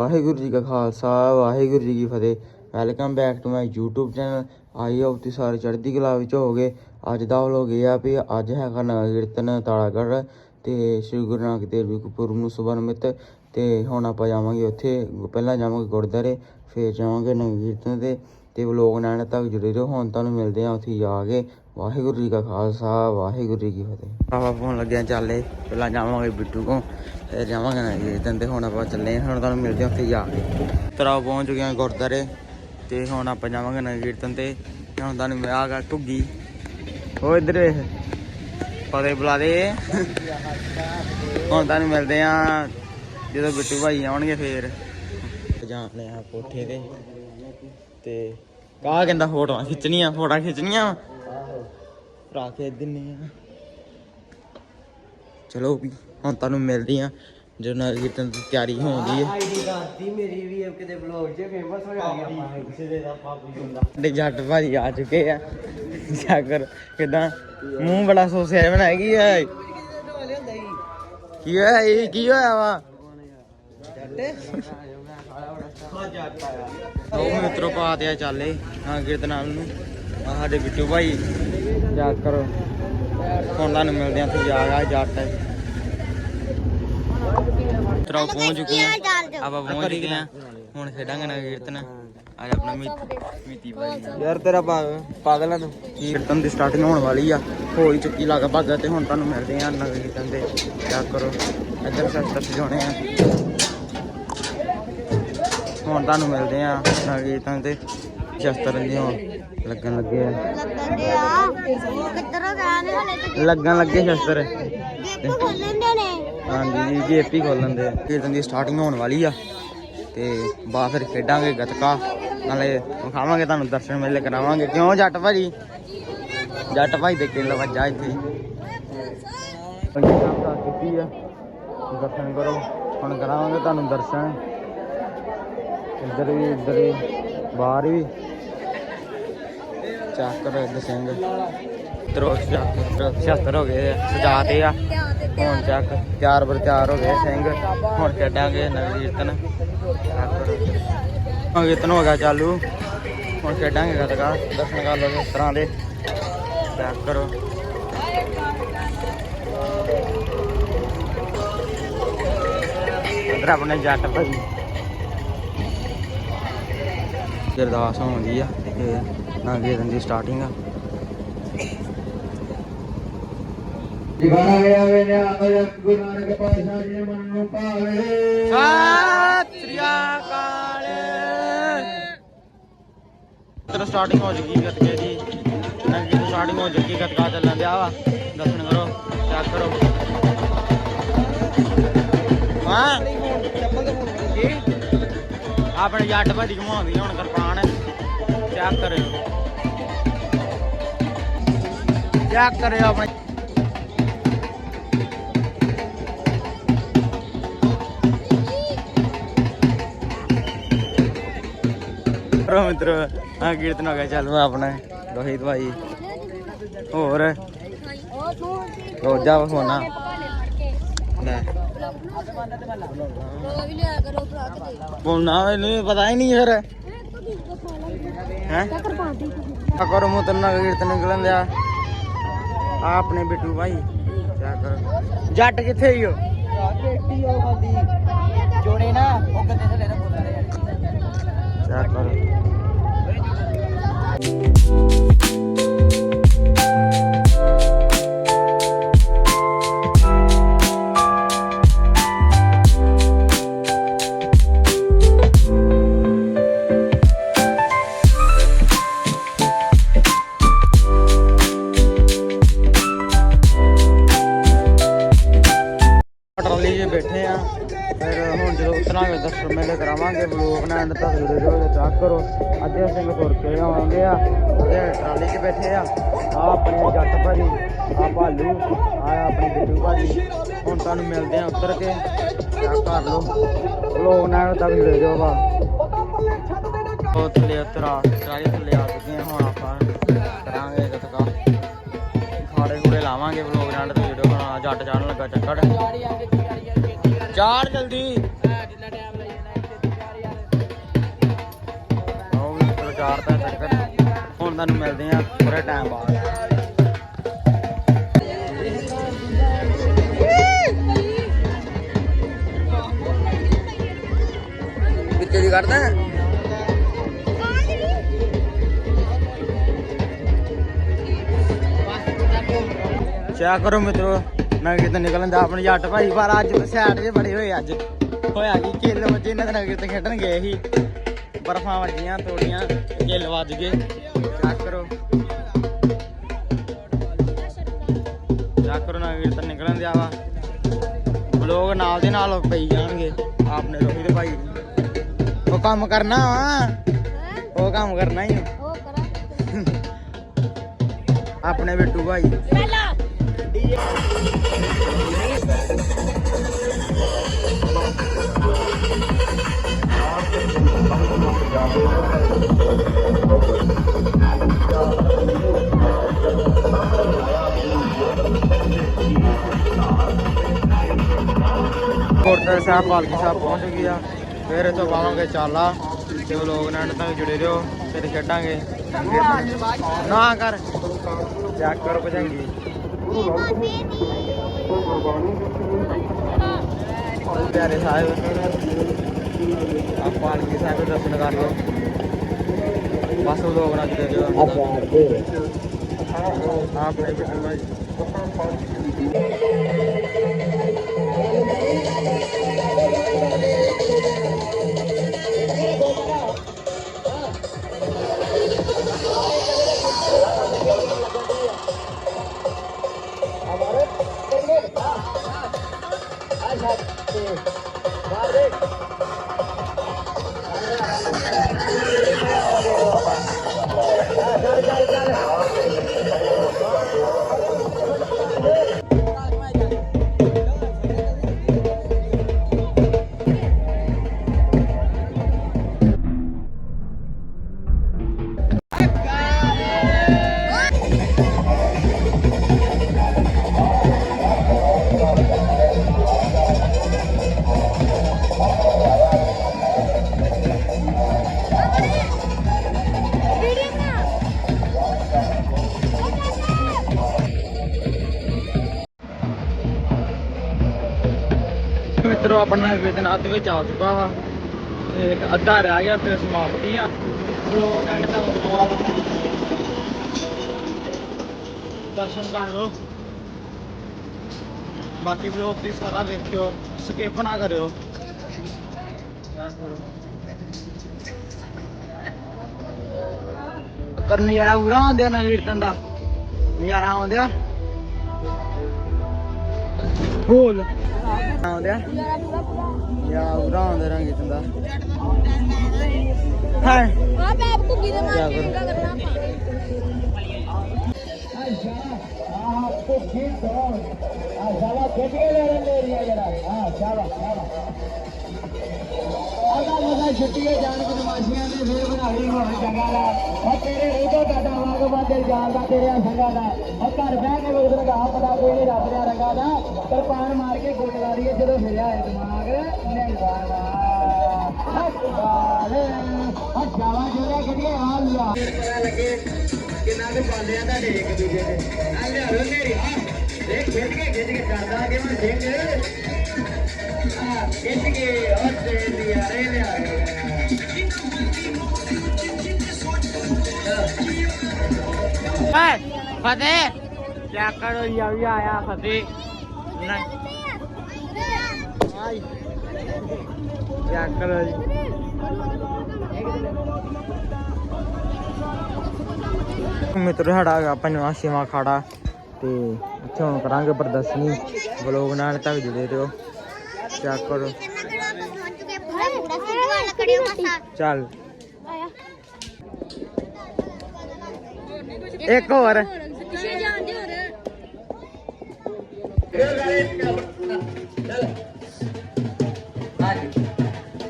ਵਾਹਿਗੁਰੂ ਜੀ ਕਾ ਖਾਲਸਾ, ਵਾਹਿਗੁਰੂ ਜੀ ਕੀ ਫਤਿਹ। Welcome back to my YouTube channel I hope ਤੁਸੀਂ ਸਾਰੇ ਚੜ੍ਹਦੀ ਕਲਾ ਵਿੱਚ ਹੋਗੇ ਅੱਜ ਦਾ ਵਲੋਗ ਇਹ ਆ ਵੀ ਅੱਜ ਹੈਗਾ ਨਗਰ ਕੀਰਤਨ ਤਾਲਾਗੜ ਤੇ ਸ੍ਰੀ ਗੁਰੂ ਨਾਨਕ ਦੇਵ ਜੀ ਗੁਰਪੁਰਬ ਨੂੰ ਸੁਬਹ ਨਿਮਿਤ। ਤੇ ਹੁਣ ਆਪਾਂ ਜਾਵਾਂਗੇ ਉੱਥੇ, ਪਹਿਲਾਂ ਜਾਵਾਂਗੇ ਗੁਰਦੁਆਰੇ, ਫਿਰ ਜਾਵਾਂਗੇ ਨਗਰ ਕੀਰਤਨ ਤੇ। ਤੇ ਵਲੋਗ ਨਾਲ ਤੱਕ ਜੁੜੇ ਰਹੋ, ਹੁਣ ਤੁਹਾਨੂੰ ਮਿਲਦੇ ਆ ਉੱਥੇ ਜਾ ਕੇ। ਵਾਹਿਗੁਰੂ ਜੀ ਕਾ ਖਾਲਸਾ, ਵਾਹਿਗੁਰੂ ਜੀ ਕੀ ਫਤਿਹ। ਆਪਾਂ ਫੋਨ ਲੱਗਿਆ, ਚੱਲੇ ਪਹਿਲਾਂ ਜਾਵਾਂਗੇ ਬਿੱਟੂ ਕੋ ਫਿਰ ਜਾਵਾਂਗੇ ਨਗਰ ਕੀਰਤਨ ਤੇ ਹੁਣ ਆਪਾਂ ਚੱਲੇ ਹੁਣ ਤੁਹਾਨੂੰ ਮਿਲਦੇ ਆ ਉੱਥੇ ਜਾ ਕੇ। ਤਰਾ ਪਹੁੰਚ ਗਏ ਹਾਂ ਤੇ ਹੁਣ ਆਪਾਂ ਜਾਵਾਂਗੇ ਨਗਰ ਕੀਰਤਨ ਤੇ ਹੁਣ ਤੁਹਾਨੂੰ ਮੈਂ ਆ ਗਿਆ ਘੁੱਗੀ। ਉਹ ਇੱਧਰ ਵੇਖ, ਪਤੇ ਬੁਲਾ ਦੇ। ਹੁਣ ਤੁਹਾਨੂੰ ਮਿਲਦੇ ਆ, ਜਦੋਂ ਬਿੱਟੂ ਭਾਈ ਆਉਣਗੇ ਫੇਰ। ਜਾਣੇ ਆ ਕੋਠੇ ਤੇ ਤੇ ਕਾ ਕਹਿੰਦਾ ਫੋਟੋਆਂ ਖਿੱਚਣੀਆਂ ਫੋਟੋਆਂ ਖਿੱਚਣੀਆਂ। ਭਰਾ ਕੇ ਦਿੰਨੇ ਆ। ਚਲੋ ਵੀ ਹੁਣ ਤੁਹਾਨੂੰ ਮਿਲਦੇ ਆ ਜਦੋਂ ਕੀਰਤਨ ਦੀ ਤਿਆਰੀ ਹੋਣੀ ਹੈ ਆਈਡੀ ਕਰਤੀ ਮੇਰੀ ਵੀ ਕਿਤੇ ਵਲੌਗ 'ਚ ਫੇਮਸ ਹੋ ਜਾਣੀ ਕਿਸੇ ਦੇ ਦਾ ਪਾਪੂ ਹੁੰਦਾ। ਸਾਡੇ ਜੱਟ ਭਾਜੀ ਆ ਚੁੱਕੇ ਆ। ਜਾਗਰ ਕਿਦਾਂ? ਮੂੰਹ ਬੜਾ ਸੋਸਿਆ ਬਣਾਏਗੀ ਐ ਕੀ ਹੋਇਆ ਇਹ ਕੀ ਹੋਇਆ ਵਾ? ਉਹ ਮਿੱਤਰੋ ਪਾ ਤੇ ਆ ਚੱਲੇ ਹਾਂ ਕੀਰਤਨਾਲ ਨੂੰ। ਆ ਸਾਡੇ ਬਿੱਟੂ ਭਾਈ ਯਾਦ ਕਰੋ। ਹੁਣ ਤੁਹਾਨੂੰ ਮਿਲਦੇ ਆ ਤੁਸੀਂ ਆ ਗਿਆ ਜੱਟ ਮਿੱਤਰੋ ਪਹੁੰਚ ਚੁੱਕੇ ਆ ਆਪਾਂ ਪਹੁੰਚ ਗਏ ਆ ਹੁਣ ਖੇਡਾਂਗੇ ਨਾ ਕੀਰਤਨ। ਅੱਜ ਆਪਣਾ ਮੀਤੀ ਭਾਈ। ਯਾਰ ਤੇਰਾ ਪਾਗਲ ਆ ਤੂੰ। ਕੀਰਤਨ ਦੀ ਸਟਾਰਟਿੰਗ ਹੋਣ ਵਾਲੀ ਆ। ਹੋ ਹੀ ਚੁੱਕੀ ਲਗਭਗ ਤੇ ਹੁਣ ਤੁਹਾਨੂੰ ਮਿਲਦੇ ਆ ਨਗਰ ਕੀਰਤਨ ਦੇ ਚੈੱਕ ਕਰੋ ਇੱਧਰ ਸ਼ਸਤਰ ਸਜਾਉਣੇ ਆ। ਹੁਣ ਤੁਹਾਨੂੰ ਮਿਲਦੇ ਆ ਨਗਰ ਕੀਰਤਨ ਤੇ ਸ਼ਸਤਰ ਦੀ ਹੁਣ। ਲੱਗਣ ਲੱਗੇ ਆ। ਲੱਗਦੇ ਆ। ਕਿੱਧਰੋਂ ਗਏ ਨੇ ਹਲੇ ਤੱਕ ਲੱਗਣ ਲੱਗੇ ਸ਼ਸਤਰ। ਗੇਟ ਖੋਲਣਦੇ ਨੇ। ਹਾਂਜੀ ਜੀ ਜੇਪੀ ਖੋਲਣ ਦੇ ਕੀਰਤਨ ਦੀ ਸਟਾਰਟਿੰਗ ਹੋਣ ਵਾਲੀ ਆ। ਤੇ ਬਾਅਦ ਫਿਰ ਖੇਡਾਂਗੇ ਗੱਤਕਾ। ਨਾਲੇ ਵਿਖਾਵਾਂਗੇ ਤੁਹਾਨੂੰ ਦਰਸ਼ਨ ਮੇਲੇ ਕਰਾਵਾਂਗੇ। ਕਿਉਂ ਜੱਟ ਭਾਜੀ? ਜੱਟ ਭਾਈ ਦੇ ਕਿੱਲ ਵੱਜਾ ਇੱਥੇ। ਪੰਜੀ ਸਾਹਿਬ ਦਾ ਕੀਤੀ ਆ। ਦਰਸ਼ਨ ਕਰੋ। ਹੁਣ ਕਰਾਵਾਂਗੇ ਤੁਹਾਨੂੰ ਦਰਸ਼ਨ। ਇੱਧਰ ਵੀ ਇੱਧਰ ਵੀ। ਬਾਹਰ ਵੀ। ਚੱਕ ਕਰੋ ਇੱਧਰ ਸਿੰਘ। ਤਰੋ ਸ਼ਸਤਰ ਹੋ ਗਏ ਆ, ਸਜਾਤੇ ਆ। ਹੁਣ ਚੱਕ ਤਿਆਰ ਬਰ ਤਿਆਰ ਹੋ ਗਏ ਸਿੰਘ। ਹੁਣ ਖੇਡਾਂਗੇ ਨਗਰ ਕੀਰਤਨ ਨਗਰ ਕੀਰਤਨ ਹੋ ਗਿਆ ਚਾਲੂ। ਹੁਣ ਖੇਡਾਂਗੇ ਗੱਤਕਾ ਦਰਸ਼ਨ ਕਰ ਲਓ ਇਸ ਤਰ੍ਹਾਂ ਦੇ। ਚੈੱਕ ਕਰੋ। ਇੱਧਰ ਆਪਣੇ ਜੱਟ ਭਾਈ। ਹੋਣ ਦੀ ਆ ਦੀ ਸਟਾਰਟਿੰਗ ਆ। ਗਿਆ ਵੇ ਨੇ ਅਮਰਤ ਗੁਰੂ ਨਾਨਕ ਪਾਤਸ਼ਾਹ ਜੀ ਦੇ ਮਨ ਨੂੰ ਭਾਵੇ। ਸਤਿ ਸ੍ਰੀ ਅਕਾਲ। ਤੇਰਾ ਸਟਾਰਟਿੰਗ ਹੋ ਚੁੱਕੀ ਗੱਤਕੇ ਦੀ। ਨੰਗੀ ਦੀ ਸਟਾਰਟਿੰਗ ਹੋ ਚੁੱਕੀ ਗੱਤਕਾ ਚੱਲਣ ਦਿਆ ਵਾ। ਦਰਸ਼ਨ ਕਰੋ ਚੈੱਕ ਕਰੋ। ਆਪਣੇ ਜੱਟ ਭਾਜੀ ਘਮਾਉਂਦੀ ਹੁਣ ਕਿਰਪਾਨ। ਚੈੱਕ ਕਰਿਓ। ਚੈੱਕ ਕਰਿਓ ਆਪਣੇ ਰੋ ਮਿੱਤਰੋ ਆ ਕੀਰਤਨ ਹੋ ਗਿਆ ਚੱਲ ਆਪਣਾ ਰੋਹਿਤ ਭਾਈ। ਹੋਰ? ਰੋਜਾ ਫੋਨਾ ਲੈ। ਵੀ ਲਿਆ ਕਰੋ ਭਰਾ ਤੇ ਫੋਨਾ ਮੈਨੂੰ ਪਤਾ ਹੀ ਨਹੀਂ ਫਿਰ। ਹੈ? ਕਰਪਾਤੀ ਆ ਕਰੋ ਮੂੰ ਤੰਨਾ ਨਿਕਲਣ ਦਿਆ। ਆ ਆਪਣੇ ਬਿੱਟੂ ਭਾਈ। ਕਿਆ ਕਰ? ਜੱਟ ਕਿੱਥੇ ਹੀ ਹੋ ਪੇਟੀ ਉਹ ਖਾਦੀ ਜੋੜੇ ਨਾ ਉਹ ਥੱਲੇ ਨਾ ਬੋਲਦਾ ਰਿਹਾ ਕਿਆ ਕਰ? ਚੈੱਕ ਕਰੋ। ਅੱਧੇ ਸਿੰਘ ਤੁਰ ਆਉਂਦੇ ਆ। ਅੱਧੇ ਟਰਾਲੀ 'ਚ ਬੈਠੇ ਆ। ਆ ਆਪਣੇ ਜੱਟ ਭਾਜੀ, ਆ ਭਾਲੂ, ਆ ਆਪਣੇ ਬਿੱਟੂ ਭਾਜੀ। ਹੁਣ ਤੁਹਾਨੂੰ ਮਿਲਦੇ ਆ ਉਤਰ ਕੇ। ਚੈੱਕ ਕਰ ਲਓ ਬਲੂਕ ਨਾਲ ਤੱਕ ਜੁੜੇ ਰਹੋ ਵਾ ਉਹ ਥੱਲੇ ਉਤਰਾ ਟਰਾਲੀ ਥੱਲੇ ਆ ਚੁੱਕੇ ਹੁਣ ਆਪਾਂ ਕਰਾਂਗੇ ਗਤਕਾ ਖਾੜੇ ਖੂੜੇ ਲਾਵਾਂਗੇ ਬਲੌਗ ਨਾਲ ਤੇ ਵੀਡੀਓ ਬਣਾ ਜੱਟ ਚੜਨ ਲੱਗਾ ਚੱਕੜ ਚਾਰ ਜਲਦੀ। ਚਾਰ ਤਾਂ ਚੱਕਰ ਹੁਣ ਤੁਹਾਨੂੰ ਮਿਲਦੇ ਆ ਥੋੜਾ ਟਾਈਮ ਬਾਅਦ। ਵਿੱਚੇ ਦੀ ਕੱਢਦਾ? ਚਾ ਕਰੋ ਮਿੱਤਰੋ ਨਗਰ ਤੋਂ ਨਿਕਲਣ ਦਾ ਆਪਣੇ ਜੱਟ ਭਾਈ, ਪਰ ਅੱਜ ਸਾਈਡ 'ਤੇ ਬੜੇ ਹੋਏ ਅੱਜ। ਹੋਇਆ ਕੀ? ਕਿੱਲ ਵਜੇ ਇਹਨਾਂ ਦੇ ਨਗਰ ਤੇ ਖੇਡਣ ਗਏ ਸੀ। ਬਰਫਾਂ ਵੱਜੀਆਂ, ਤੋੜੀਆਂ। ਕਿੱਲ ਵੱਜ ਗਏ। ਚਾ ਕਰੋ। ਚਾ ਕਰੋ ਨਗਰ ਤੋਂ ਨਿਕਲਣ ਦਿਆ ਵਾ। ਲੋਕ ਨਾਲ ਦੇ ਨਾਲ ਪਈ ਜਾਣਗੇ। ਆਪਨੇ ਰੋਹਿਤ ਭਾਈ। ਉਹ ਕੰਮ ਕਰਨਾ ਵਾ। ਉਹ ਕੰਮ ਕਰਨਾ ਹੀ ਉਹ ਕਰਾਂ ਆਪਣੇ ਬਿੱਟੂ ਭਾਈ। ਪਹਿਲਾ। ਕੋਟਰ ਸਾਹਿਬ ਪਾਲਕੀ ਸਾਹਿਬ ਪਹੁੰਚ ਗਿਆ ਫਿਰ ਇੱਥੋਂ ਪਾਵਾਂਗੇ ਚਾਲਾ ਤੇ ਉਹ ਲੋਕ ਨਾਲ ਤੱਕ ਜੁੜੇ ਰਹੋ ਫਿਰ ਖੇਡਾਂਗੇ ਨਾ ਕਰ ਚੈੱਕ ਕਰੋ ਭਜੰਗੀ ਪਿਆਰੇ ਸਾਹਿਬ ਆ ਪਾਲਕੀ ਸਾਹਿਬ ਦੇ ਦਰਸ਼ਨ ਕਰ ਲਓ। ਬਸ ਲੋਕ ਆਪਣਾ ਵੇਦਨ ਅੱਧ ਵਿੱਚ ਆ ਚੁੱਕਾ ਵਾ। ਤੇ ਅੱਧਾ ਰਹਿ ਗਿਆ, ਫਿਰ ਸਮਾਪਤੀ ਆ। ਦਰਸ਼ਨ ਕਰ ਲਓ। ਬਾਕੀ ਬਲੌਗ ਦੀ ਸਾਰਾ ਵੇਖਿਓ ਸਕਿਪ ਨਾ ਕਰਿਓ। ਕਰ ਨਜ਼ਾਰਾ ਪੂਰਾ ਆਉਂਦੇ ਨਾ ਕੀਰਤਨ ਦਾ? ਨਜ਼ਾਰਾ ਆਉਂਦਿਆ? ਬੋਲ ਆਉਂਦਿਆ ਯਾ ਉਰਾ ਆਉਂਦਾ ਰੰਗ ਇਤਨਾ ਹਾਂ ਆ ਪੈਪ ਘੁੱਗੀ ਦੇ ਮਾਰ ਕੇ ਕਿਆ ਏਦਾਂ ਕਰਨਾ ਸ਼ਾਬਾਸ਼ ਖਿੱਚ ਕੇ ਲੈ ਲੈ ਏਰੀਆ ਜਰਾ ਹਾਂ ਸ਼ਾਬਾਸ਼ ਸ਼ਾਬਾਸ਼ ਆਦਾ ਮਜ਼ਾ ਛੁੱਟੀਏ ਜਾਣ ਕੇ ਨਮਾਜ਼ੀਆਂ ਦੇ ਫੇਰ ਬਣਾਈ ਹੋਣ ਜਗਾ ਦਾ ਉਹ ਤੇਰੇ ਰੂਹੋਂ ਟਾਟਾ ਭਗਵਾਨ ਬਾਦਲ ਜਾਣ ਦਾ ਤੇਰੇ ਸੰਗਾ ਦਾ। ਉਹ ਘਰ ਬਹਿ ਕੇ ਬਗਦਰ ਗਾ ਪਤਾ ਕੋਈ ਨਹੀਂ ਰੱਬ ਦਾ ਰੰਗਾ ਦਾ। ਕਿਰਪਾਨ ਮਾਰ ਕੇ ਗੁੱਟ ਲਾ ਦਈਏ ਜਦੋਂ ਫਿਰਿਆ ਹੈ ਦਿਮਾਗ ਨਿੰਗਾ ਦਾ ਹੱਥਾਲੇ ਹੱਥਾਵਾ ਜਿਹੜਾ ਕਰੀਏ ਹਾਲ ਪਤਾ ਲੱਗੇ ਕਿੰਨਾ ਕੁ ਪਾਉਂਦੇ ਆ ਤੁਹਾਡੇ ਇੱਕ ਦੂਜੇ ਦੇ ਆ ਲਿਆਓ ਨੇਰੀ, ਆ। ਦੇਖ, ਖਿੱਚ ਕੇ ਖਿੱਚ ਕੇ ਕਰਦਾ ਕਿ ਮੈਂ ਸਿੰਘ ਆ, ਖਿੱਚ ਕੇ ਉਹ ਤੇਰੀ ਆਰੇ ਓਏ ਫਤਿਹ। ਕਿਆ ਕਰੋ ਯਾ ਵੀ ਆਇਆ ਫਤਿਹ। ਆਈ। ਕਿਆ ਕਰੋ ਜੀ। ਮਿੱਤਰ ਸਾਡਾ ਹੈਗਾ ਪੰਜਵਾਂ ਛੇਵਾਂ ਖਾੜਾ ਤੇ ਇੱਥੇ ਹੁਣ ਕਰਾਂਗੇ ਪ੍ਰਦਰਸ਼ਨੀ। ਵਲੋਗ ਨਾਲ ਤੱਕ ਜੁੜੇ ਰਹੋ। ਚੈੱਕ ਕਰੋ। ਚੱਲ। ਇੱਕ ਹੋਰ। ਪਿੱਛੇ ਹੋਰ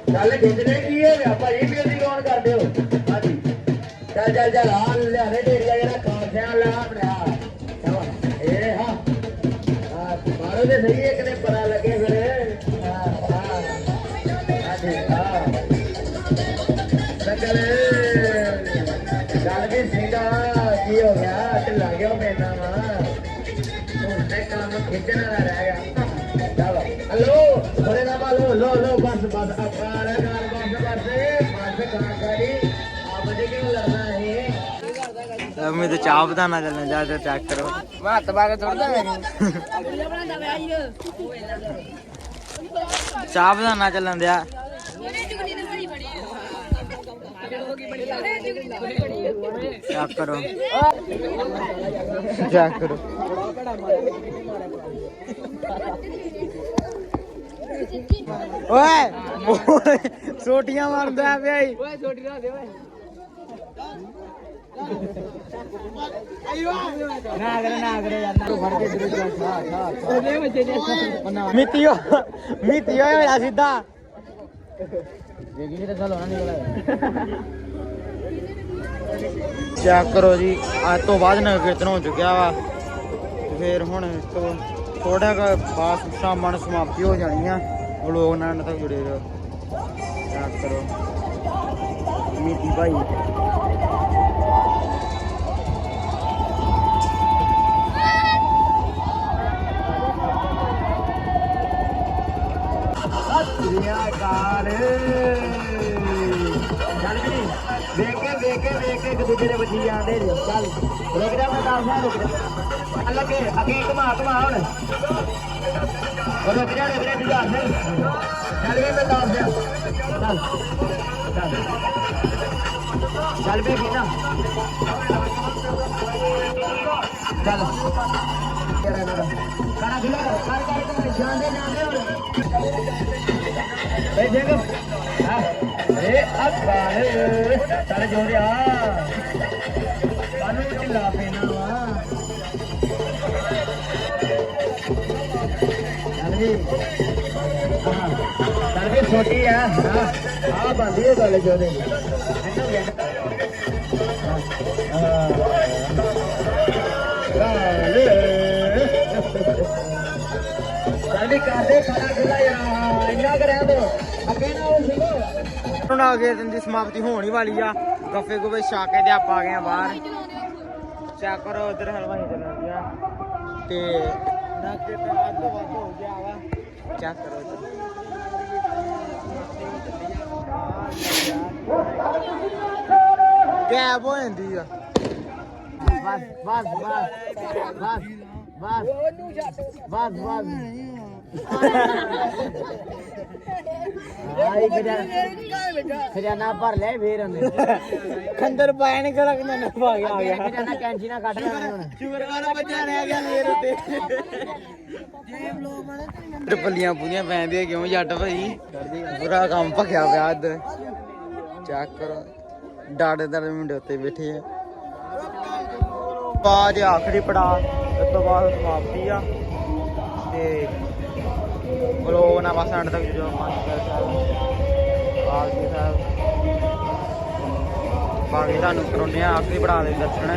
ਚੱਲ ਖਿੱਚਦੇ ਕੀ ਹੈ ਭਾਈ ਵੀ ਅਸੀਂ ਕੌਣ ਕਰਦੇ ਹੋ ਹਾਂਜੀ ਚੱਲ ਚੱਲ ਚੱਲ। ਆ ਲਿਆਰੇ ਢੇਰੀਆ ਜਿਹੜਾ ਖਾਂਸਿਆਂ ਲਾ ਬਣਾ ਇਹ ਹਾਂ ਆ ਮਾਰੋ ਦੇ ਸਹੀ ਇੱਕ ਜਣਾ ਦਾ ਰਹਿ ਗਿਆ ਹਲੋ ਬੜੇ ਨਾ ਬਾਲੋ ਲੋ ਲੋ ਬਸ ਬਸ ਅਕਾਰ ਕਾਰ ਬਸ ਬਸ ਬਸ ਕਾਰ ਕਰੀ ਆ ਬਜੇ ਕਿਉਂ ਲੜਨਾ ਹੈ ਮੈਂ ਤੇ ਚਾਹ ਬਤਾਨਾ ਚੱਲਣਾ ਜਾ ਤੇ ਚੈੱਕ ਕਰੋ। ਮੈਂ ਹੱਥ ਕੇ ਥੋੜਾ ਚਾਹ ਬਤਾਨਾ ਚੱਲਣ ਦਿਆ। ਚੈੱਕ ਕਰੋ। ਚੈੱਕ ਕਰੋ। ਓਏ ਛੋਟੀਆਂ ਮਾਰਦਾ ਪਿਆ ਈ। ਓਏ ਛੋਟੀ ਨਾ ਦੇ ਓਏ। ਨਾ ਕਰੇ ਨਾ ਕਰੇ ਯਾਰ ਨਾ ਫੜ ਕੇ ਦੂਰ ਜਾ ਉਹਦੇ ਬੱਚੇ ਨੇ ਮਿੱਤੀਓ ਮਿੱਤੀਓ ਹੋਇਆ ਸਿੱਧਾ। ਦੇਖੀ ਤੇ ਚੱਲ ਹੋਣਾ ਨਿਕਲ ਚੈੱਕ ਕਰੋ ਜੀ। ਅੱਜ ਤੋਂ ਬਾਅਦ ਨਗਰ ਕੀਰਤਨ ਹੋ ਚੁੱਕਿਆ ਵਾ। ਤੇ ਫਿਰ ਹੁਣ ਇਸ ਤੋਂ ਥੋੜਾ ਕੁ ਬਾਅਦ ਸ਼ਾਮਾਂ ਨੂੰ ਸਮਾਪਤੀ ਹੋ ਜਾਣੀ ਆ ਲੋਕ ਨਾਲ ਤੱਕ ਜੁੜੇ ਰਹੋ। ਚੈੱਕ ਕਰੋ। ਮੀਤੀ ਭਾਈ। ਦੇਖ ਕੇ ਦੇਖ ਕੇ ਇੱਕ ਦੂਜੇ ਦੇ ਵੱਜੀ ਜਾਂਦੇ ਨੇ ਚੱਲ ਰੁਕ ਜਾ ਮੈਂ ਦੱਸਦਾ ਰੁਕ ਜਾ। ਚੱਲ ਅੱਗੇ ਘੁਮਾ ਘੁਮਾ ਹੁਣ। ਰੁਕ ਜਾ ਰੁਕ ਜਾ ਜੁਝਾਰ ਸਿੰਘ ਚੱਲ ਵੀ ਮੈਂ ਦੱਸਦਾ ਚੱਲ ਚੱਲ। ਵੀ ਕੀ ਚੱਲ। ਕਰਾ ਖੁੱਲਾ ਕਰ ਕਰ ਕਰ ਜਾਂਦੇ ਜਾਂਦੇ ਹੁਣ। ਏ ਦੇਖ। ਹਾਂ? ਏ ਅਕਾਲ ਚੱਲ ਜੋੜਿਆ ਸਾਨੂੰ ਢਿੱਲਾ ਪੈਣਾ ਵਾ। ਛੋਟੀ ਆ। ਆ ਬੰਦੀ ਇਹ ਗੱਲ ਜੋੜੇ ਕਰਦੇ ਖਾਣਾ ਖੁੱਲਾ ਯਾਰ। ਇੰਨਾ ਕਰਿਆ ਤੋ ਅੱਗੇ ਨਾ ਉਹ ਸਿੰਘੋ ਹੁਣ ਆ ਗਏ ਦੀ ਸਮਾਪਤੀ ਹੋਣ ਹੀ ਵਾਲੀ ਆ। ਗੱਫੇ ਗੁਫੇ ਛਾ ਕੇ ਤੇ ਆਪਾਂ ਆ ਗਏ ਆ ਬਾਹਰ। ਚੈੱਕ ਕਰੋ ਉਧਰ ਹਲਵਾਈ ਚੱਲਣ ਗਿਆ ਤੇ ਨਾਕੇ ਅੱਧ ਵੱਧ ਹੋ ਗਿਆ ਵਾ। ਚੈੱਕ ਕਰੋ ਇੱਧਰ। ਗੈਪ ਹੋ ਜਾਂਦੀ ਆ। ਬਸ ਬਸ ਬਸ ਬਸ ਬਸ ਬਸ ਬਸ। ਆਈ ਖਜ਼ਾਨਾ ਖਜ਼ਾਨਾ ਭਰ ਲੈ ਫੇਰ ਹੁੰਦੇ ਖੰਦਰ ਪਾਇਆ ਨਹੀਂ ਕਰਾ ਕਿੰਨਾ ਨਾ ਪਾ ਗਿਆ ਆ ਗਿਆ। ਖਜ਼ਾਨਾ ਕੈਂਚੀ ਨਾਲ ਕੱਢ ਲੈਣਾ ਹੁਣ ਸ਼ੁਕਰ ਵਾਲਾ ਬੱਚਾ ਰਹਿ ਗਿਆ ਮੇਰ ਉੱਤੇ। ਤੇ ਪੱਲੀਆਂ ਪੂਰੀਆਂ ਪੈਂਦੀਆਂ ਕਿਉਂ ਜੱਟ ਭਾਈ? ਬੁਰਾ ਕੰਮ ਭਖਿਆ ਪਿਆ ਇੱਧਰ। ਚੈੱਕ ਕਰੋ। ਡਾੜੇ ਡਾੜੇ ਮੁੰਡੇ ਉੱਤੇ ਬੈਠੇ ਆ। ਬਾਅਦ ਆਖਰੀ ਪੜਾ ਇਸ ਤੋਂ ਬਾਅਦ ਸਮਾਪਤੀ ਆ। ਬਲੋਗ ਨਾ ਬਸ ਅੰਤ ਤੱਕ ਜੋ ਸਾਹਿਬ ਆਲਜੀ ਸਾਹਿਬ। ਬਾਕੀ ਤੁਹਾਨੂੰ ਕਰਾਉਂਦੇ ਆ ਆਖਰੀ ਬਣਾ ਦੇ ਦਰਸ਼ਨ।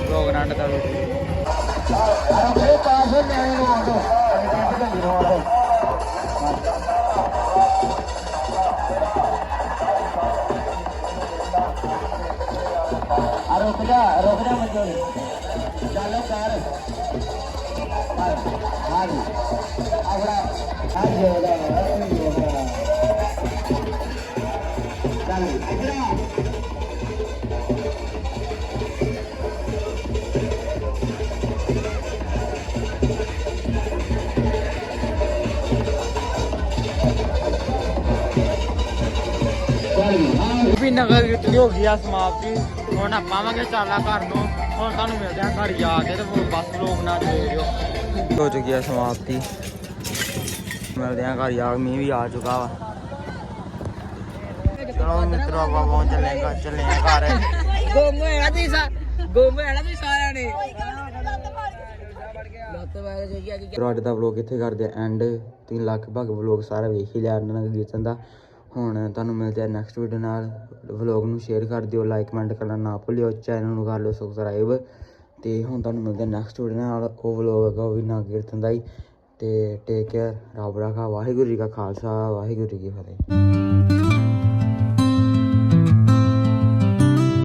ਬਲੋਗ ਨਾਲ ਅੰਤ ਤੱਕ ਇਹ ਪਾਸ ਨੂੰ ਆਉਂਦੋ ਅੰਦਰ ਤੇ ਨੂੰ ਰੁਕ ਜਾ ਰੁਕ ਜਾ ਮਜੋੜੀ ਚੱਲ ਕਰ ਹਾਂ ਹਾਂ ਜੀ ਵੀ ਨਗਰ ਕੀਰਤਨ ਹੋ ਗਈ ਆ ਸਮਾਪਤੀ। ਹੁਣ ਆਪਾਂ ਆਵਾਂਗੇ ਚਾਲਾ ਘਰ ਨੂੰ ਹੁਣ ਤੁਹਾਨੂੰ ਮਿਲਦੇ ਆ ਘਰ ਜਾ ਕੇ ਤੇ ਫਿਰ ਬਸ ਲੋਕ ਨਾ ਜੋੜਿਓ ਹੋ ਚੁੱਕੀ ਆ ਸਮਾਪਤੀ। ਮਿਲਦੇ ਆ ਘਰ ਕੇ ਮੀਂਹ ਵੀ ਆ ਚੁੱਕਾ ਵਾ। ਚਲੋ ਮਿੱਤਰੋ ਆਪਾਂ ਪਹੁੰਚ ਚੱਲੇ ਘਰ ਚੱਲੇ ਆ ਘਰ। ਗੁੰਮ ਹੋਇਆ ਤੁਸੀਂ ਸਾ ਗੁੰਮ ਹੋਇਆ ਨਾ ਤੁਸੀਂ ਸਾਰਿਆਂ ਨੇ। ਅੱਜ ਦਾ ਵਲੋਗ ਇੱਥੇ ਕਰਦੇ ਆ ਐਂਡ ਤੁਸੀਂ ਲਗਭਗ ਵਲੋਗ ਸਾਰਾ ਵੇਖ ਹੀ ਲਿਆ ਨਗਰ ਕੀਰਤਨ ਦਾ। ਹੁਣ ਤੁਹਾਨੂੰ ਮਿਲਦੇ ਆ ਨੈਕਸਟ ਵੀਡੀਓ ਨਾਲ। ਵਲੋਗ ਨੂੰ ਸ਼ੇਅਰ ਕਰ ਦਿਓ ਲਾਈਕ ਕਮੈਂਟ ਕਰਨਾ ਨਾ ਭੁੱਲਿਓ ਚੈਨਲ ਨੂੰ ਕਰ ਲਿਓ ਸਬਸਕ੍ਰਾਈਬ ਤੇ ਹੁਣ ਤੁਹਾਨੂੰ ਮਿਲਦੇ ਆ ਨੈਕਸਟ ਵੀਡੀਓ ਨਾਲ। ਉਹ ਵਲੋਗ ਹੈਗਾ ਉਹ ਵੀ ਨਗਰ ਕੀਰਤਨ ਦਾ ਹੀ। ਤੇ ਟੇਕ ਕੇਅਰ ਰੱਬ ਰਾਖਾ ਵਾਹਿਗੁਰੂ ਜੀ ਕਾ ਖਾਲਸਾ ਵਾਹਿਗੁਰੂ ਜੀ ਕੀ ਫਤਿਹ।